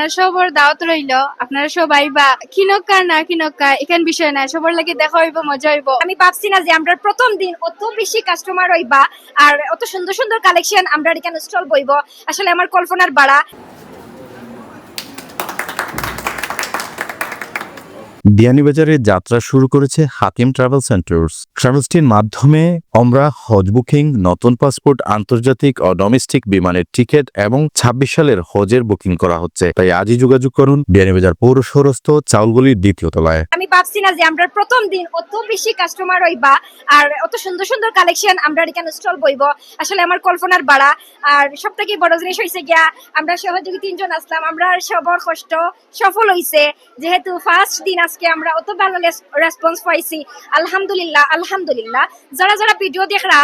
আপনারা সবার দাওয়াত রইল। আপনারা সবাই বা কিনকা না কিনকা এখান বিষয় না সবার লাগে দেখা হইব, মজা হইব। আমি ভাবছি না যে আমরা প্রথম দিন অত বেশি কাস্টমার হইবা, আর অত সুন্দর সুন্দর কালেকশন আমরা এখানে স্টল বইব। আসলে আমার কল্পনার বাড়া। বিয়ানীবাজারে যাত্রা শুরু করেছে হাকিম ট্রাভেল সেন্টার্স। ট্রাভেলসটির মাধ্যমে আমরা হজ বুকিং, নতুন পাসপোর্ট, আন্তর্জাতিক ও ডোমেস্টিক বিমানের টিকিট এবং ছাব্বিশ সালের হজের বুকিং করা হচ্ছে। তাই আজই যোগাযোগ করুন বিয়ানীবাজার পৌর সৌরস্থ, চাউলগুলির দ্বিতীয় তলায়। আমি ভাবছি না যে আমরা প্রথম দিন অত বেশি কাস্টমার আর অত সুন্দর সুন্দর কালেকশন আমরা এখানে স্টল বইব। আসলে আমার কল্পনার বাড়া। আর সব থেকে বড় জিনিস গিয়া, আমরা সহযোগী তিনজন আসলাম। আমরা কষ্ট সফল হইছে। যেহেতু ফার্স্ট দিন আমরা অত ভালো রেসপন্স পাইছি। আলহামদুলিল্লাহ আলহামদুলিল্লাহ। যারা যারা ভিডিও দেখরা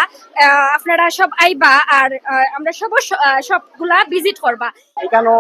আপনারা সব আইবা আর আমরা সব সবগুলা ভিজিট করবা। এখানেও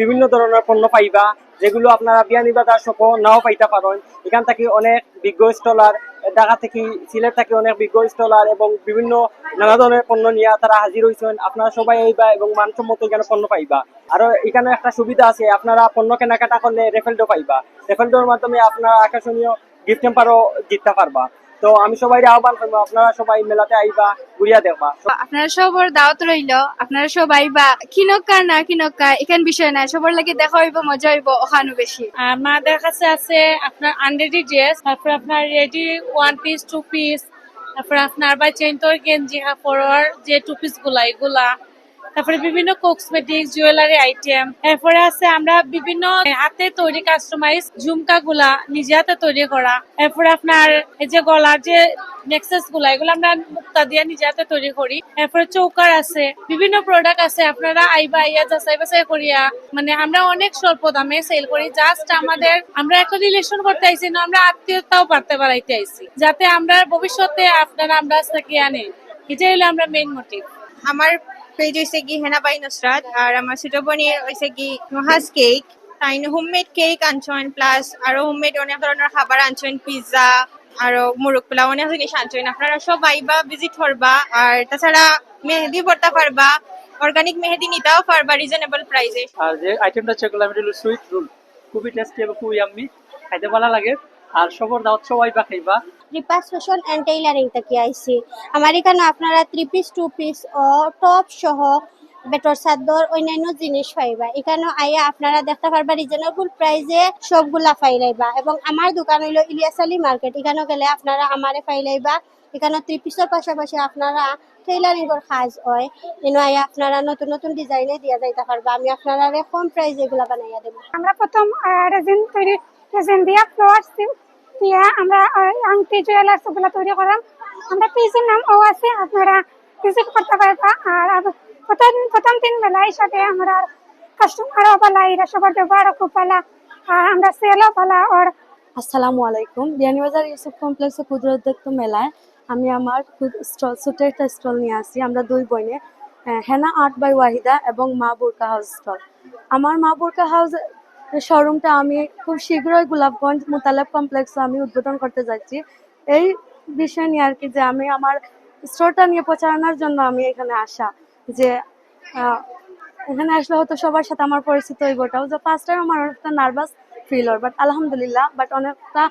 বিভিন্ন ধরনের পণ্য পাইবা, যেগুলো আপনারা বিয়ানীবাজার সহ নাও পাইতে পারেন। এখান থেকে অনেক বিজ্ঞ স্টলার ঢাকা থেকে সিলেট থেকে অনেক বিজ্ঞ স্টলার এবং বিভিন্ন নানা ধরনের পণ্য নিয়ে তারা হাজির হয়েছেন। আপনারা সবাই আইবা এবং মানসম্মত এখানে পণ্য পাইবা। আরও এখানে একটা সুবিধা আছে, আপনারা পণ্য কেনাকাটা করলে রেফেলডো পাইবা। রেফেলডোর মাধ্যমে আপনারা আকর্ষণীয় গিফট টেম্পারও জিততে পারবা। তো আমি সবাই আহ্বান করব আপনারা সবাই মেলাতে আইবা ঘুরিয়া দেখবা। আপনারা সবর দাওয়াত রইল আপনারা সবাই বা কিনকা না কিনকা এখান বিষয় না সবার লাগে দেখা হইব মজা হইব ওখানো বেশি। আমাদের কাছে আছে আপনার আনরেডি ড্রেস তারপর আপনার ready one piece two piece তারপর আপনার বা চেন্তর গেঞ্জি কাপড়ের যে টু পিসগুলা এগুলা। তারপরে বিভিন্ন কসমেটিক্স জুয়েলারি আইটেম এরপরে আছে আমরা বিভিন্ন হাতে তৈরি কাস্টমাইজ ঝুমকা গুলা নিজে হাতে তৈরি করা। এরপরে আপনার এই যে গলার যে নেক্সেসগুলা, এগুলো আমরা মুক্তা দিয়ে নিজে হাতে তৈরি করি। এরপরে চৌকার আছে, বিভিন্ন প্রোডাক্ট আছে। আপনারা আইবা, আইয়া যাচাই বাছাই করিয়া মানে আমরা অনেক স্বল্প দামে সেল করি। জাস্ট আমাদের, আমরা একটা রিলেশন করতে আইছি না, আমরা আত্মীয়তাও বাড়তে বাড়াইতে আইছি। যাতে আমরা ভবিষ্যতে আপনারা আমরা থেকে আনে এটাই হলো আমরা মেইন মোটিভ আমার পেজ হয়েছে কি হেনাবাই নসরাত আর আমার ছোট বোনের হয়েছে কি নুহাস কেক তাই হোমমেড কেক আনছেন প্লাস আরও হোমমেড অনেক ধরনের খাবার আনছেন পিৎজা আরও মুরগ পোলাও অনেক জিনিস আনছেন আপনারা সব আইবা ভিজিট করবা আর তাছাড়া মেহেদি পড়তে পারবা অর্গানিক মেহেদি নিতেও পারবা রিজনেবল প্রাইসে আর যে আইটেমটা আমি হলো সুইট রোল খুবই টেস্টি এবং খুবই আম্মি খাইতে ভালো লাগে। আর সবর দাওয়াত সবাই বা খাইবা? রিপাস ফ্যাশন অ্যান্ড টেইলারিং থেকে আইছি আমার এখানে আপনারা থ্রি পিস টু পিস ও টপ সহ বেটর সাদর অন্যান্য জিনিস পাইবা। এখানে আইয়া আপনারা দেখতে পারবা রিজনেবল প্রাইসে সবগুলা পাইলাইবা এবং আমার দোকান হইল ইলিয়াস আলী মার্কেট। এখানে গেলে আপনারা আমারে পাইলাইবা এখানে থ্রি পিসের পাশাপাশি আপনারা টেইলারিং এর কাজ হয়। এনে আইয়া আপনারা নতুন নতুন ডিজাইনে দিয়া যাইতে পারবা। আমি আপনারা কম প্রাইসে এগুলা বানাইয়া দেবো। আমরা প্রথম রেজিন তৈরি রেজিন দিয়া ফ্লাওয়ার্স দিয়া আমরা আংটি জুয়েলার্স ওগুলো তৈরি করাম। আমরা পিসের নাম ও আছে আপনারা ভিজিট করতে পারবা। আর প্রথম প্রথম তিন বেলা হিসাবে আমরা কাস্টমারও পালা এরা সবার ব্যবহারও খুব পালা। আর আমরা সেলও পালা আর আসসালামু আলাইকুম। বিয়ানীবাজার ইউসুফ কমপ্লেক্সে ক্ষুদ্র উদ্যোক্ত মেলায় আমি আমার স্টল ছোট একটা স্টল নিয়ে আসি আমরা দুই আহ, হেনা আর্ট বাই ওয়াহিদা এবং মা বোরকা হাউস স্টল। আমার মা বোরকা হাউস শোরুমটা আমি খুব শীঘ্রই গোলাপগঞ্জ মুতালেব কমপ্লেক্সে আমি উদ্বোধন করতে যাচ্ছি। এই বিষয় নিয়ে আর কি যে আমি আমার স্টোরটা নিয়ে প্রচারণার জন্য আমি এখানে আসা, যে এখানে আসলে হয়তো সবার সাথে আমার পরিচিত হইব ওটাও যে ফার্স্ট টাইম আমার অনেকটা নার্ভাস ফিল হয় বাট আলহামদুলিল্লাহ বাট অনেকটা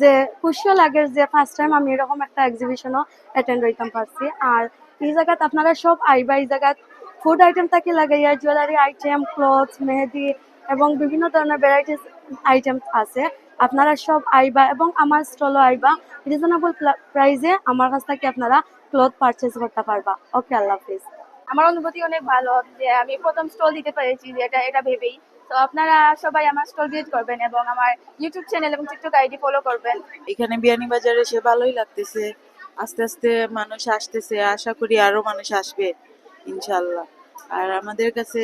যে, খুশিও লাগে যে ফার্স্ট টাইম আমি এরকম একটা এক্সিবিশনও অ্যাটেন্ড হইতাম পারছি। আর এই জায়গাত আপনারা সব আইবা, এই জায়গাত ফুড আইটেম থাকি লাগাইয়া জুয়েলারি আইটেম ক্লথ মেহেদি এবং বিভিন্ন ধরনের ভ্যারাইটিস আইটেম আছে। আপনারা সব আইবা এবং আমার স্টলও আইবা। রিজনেবল প্রাইসে আমার কাছ থেকে আপনারা ক্লথ পারচেজ করতে পারবা। ওকে আল্লাহ হাফিজ। আমার অনুভূতি অনেক ভালো যে আমি প্রথম স্টল দিতে পেরেছি যে এটা এটা ভেবেই। তো আপনারা সবাই আমার স্টল ভিজিট করবেন এবং আমার ইউটিউব চ্যানেল এবং টিকটক আইডি ফলো করবেন। এখানে বিয়ানীবাজারে এসে ভালোই লাগতেছে। আস্তে আস্তে মানুষ আসতেছে। আশা করি আরও মানুষ আসবে ইনশাল্লাহ আর আমাদের কাছে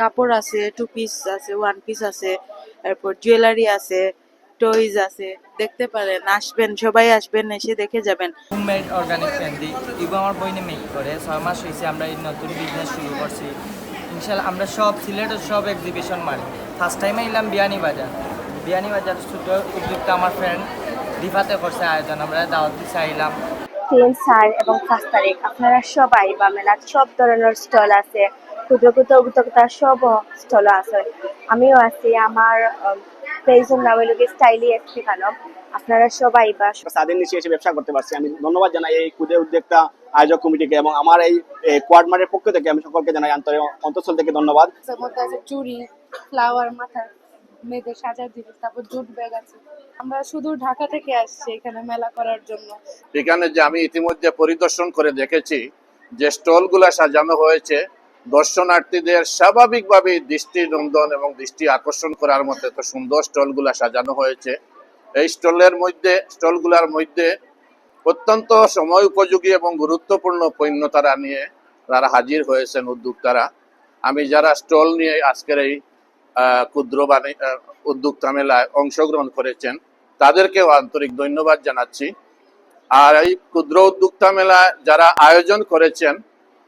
কাপড় আছে টু পিস আছে ওয়ান পিস আছে, তারপর জুয়েলারি আছে টয়জ আছে। দেখতে পারেন, আসবেন, সবাই আসবেন, এসে দেখে যাবেন। হোমমেড অর্গানিক ক্যান্ডি এগুলো আমার বইনে মেক করে, ছয় মাস হয়েছে আমরা এই নতুন বিজনেস শুরু করছি। ইনশাল্লাহ আমরা সব সিলেটের সব এক্সিবিশন মারি। ফার্স্ট টাইমে এলাম বিয়ানি বাজার। বিয়ানি বাজার ছোট উদ্যোগটা আমার ফ্রেন্ড রিফাতে করছে আয়োজন, আমরা দাওয়াত দিতে আইলাম। তিন চার এবং পাঁচ তারিখ। আপনারা সবাই বা মেলার সব ধরনের স্টল আছে ক্ষুদ্র ক্ষুদ্র উদ্যোক্তার সব স্টল আছে। আমিও আছি আমার পেজের নাম হলো স্টাইলি এসপি খানম আপনারা সবাই বা তাদের নিচে এসে ব্যবসা করতে পারছি। আমি ধন্যবাদ জানাই এই ক্ষুদে উদ্যোক্তা আয়োজক কমিটিকে এবং আমার এই কোয়াডমারের পক্ষ থেকে আমি সকলকে জানাই আন্তরিক অন্তঃস্থল থেকে ধন্যবাদ। চুড়ি ফ্লাওয়ার মাথার মেয়েদের সাজার জিনিস, তারপর জুট ব্যাগ আছে। আমরা শুধু ঢাকা থেকে আসছি এখানে মেলা করার জন্য। এখানে যে আমি ইতিমধ্যে পরিদর্শন করে দেখেছি যে স্টলগুলা সাজানো হয়েছে, দর্শনার্থীদের স্বাভাবিকভাবে দৃষ্টি নন্দন এবং দৃষ্টি আকর্ষণ করার মতো এত সুন্দর স্টলগুলা সাজানো হয়েছে। এই স্টলের মধ্যে, স্টলগুলার মধ্যে অত্যন্ত সময় উপযোগী এবং গুরুত্বপূর্ণ পণ্য তারা নিয়ে তারা হাজির হয়েছেন উদ্যোক্তারা। আমি যারা স্টল নিয়ে আজকের এই ক্ষুদ্র উদ্যোক্তা মেলায় অংশগ্রহণ করেছেন। তাদেরকেও আন্তরিক ধন্যবাদ জানাচ্ছি। আর এই ক্ষুদ্র উদ্যোক্তা মেলা যারা আয়োজন করেছেন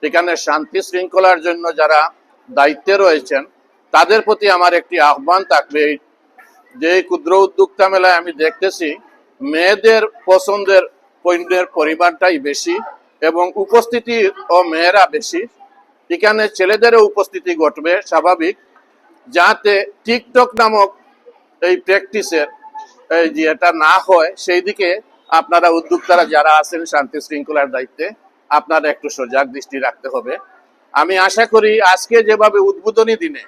এখানে শান্তি শৃঙ্খলার জন্য যারা দায়িত্বে রয়েছেন, তাদের প্রতি আমার একটি আহ্বান থাকবে। যে ক্ষুদ্র উদ্যোক্তা মেলায় আমি দেখতেছি, মেয়েদের পছন্দের পণ্যের পরিমাণটাই বেশি এবং উপস্থিতি ও মেয়েরা বেশি। এখানে ছেলেদেরও উপস্থিতি ঘটবে, স্বাভাবিক। যাতে টিকটক নামক এই প্র্যাকটিসের এই যে এটা না হয় সেই দিকে আপনারা উদ্যোক্তারা যারা আছেন শান্তি শৃঙ্খলার দায়িত্বে, আপনারা একটু সজাগ দৃষ্টি রাখতে হবে। আমি আশা করি আজকে যেভাবে উদ্বোধনী দিনে,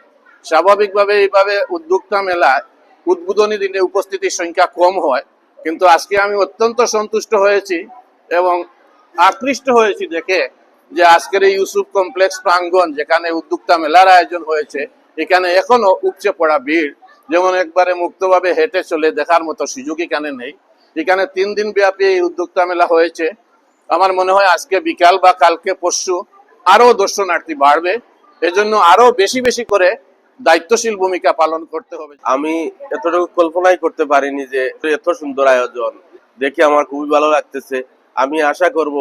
স্বাভাবিকভাবে এইভাবে উদ্যোক্তা মেলায় উদ্বোধনী দিনে উপস্থিতির সংখ্যা কম হয়, কিন্তু আজকে আমি অত্যন্ত সন্তুষ্ট হয়েছি এবং আকৃষ্ট হয়েছি দেখে যে আজকের এই ইউসুফ কমপ্লেক্স প্রাঙ্গন যেখানে উদ্যোক্তা মেলার আয়োজন হয়েছে এখানে এখনও উপচে পড়া ভিড়। যেমন একবারে মুক্তভাবে হেঁটে চলে দেখার মতো সুযোগ এখানে নেই। এখানে তিন দিন ব্যাপী এই উদ্যোক্তা মেলা হয়েছে। আমার মনে হয় আজকে বিকাল বা কালকে পরশু আরও দর্শনার্থী বাড়বে। এজন্য আরও বেশি বেশি করে দায়িত্বশীল ভূমিকা পালন করতে হবে। আমি এতটুকু কল্পনাই করতে পারিনি যে এত সুন্দর আয়োজন। দেখে আমার খুবই ভালো লাগতেছে। আমি আশা করব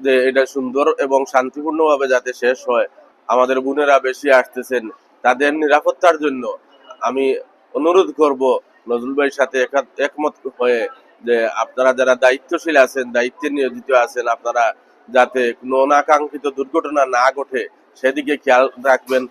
যে এটা সুন্দর এবং শান্তিপূর্ণভাবে যাতে শেষ হয়। আমাদের বোনেরা বেশি আসতেছেন। তাদের নিরাপত্তার জন্য আমি অনুরোধ করব নজরুল ভাইয়ের সাথে একা- একমত হয়ে যে আপনারা যারা দায়িত্বশীল আছেন, দায়িত্বে নিয়োজিত আছেন, আপনারা যাতে কোনো অনাকাঙ্ক্ষিত দুর্ঘটনা না ঘটে, সেদিকে খেয়াল রাখবেন।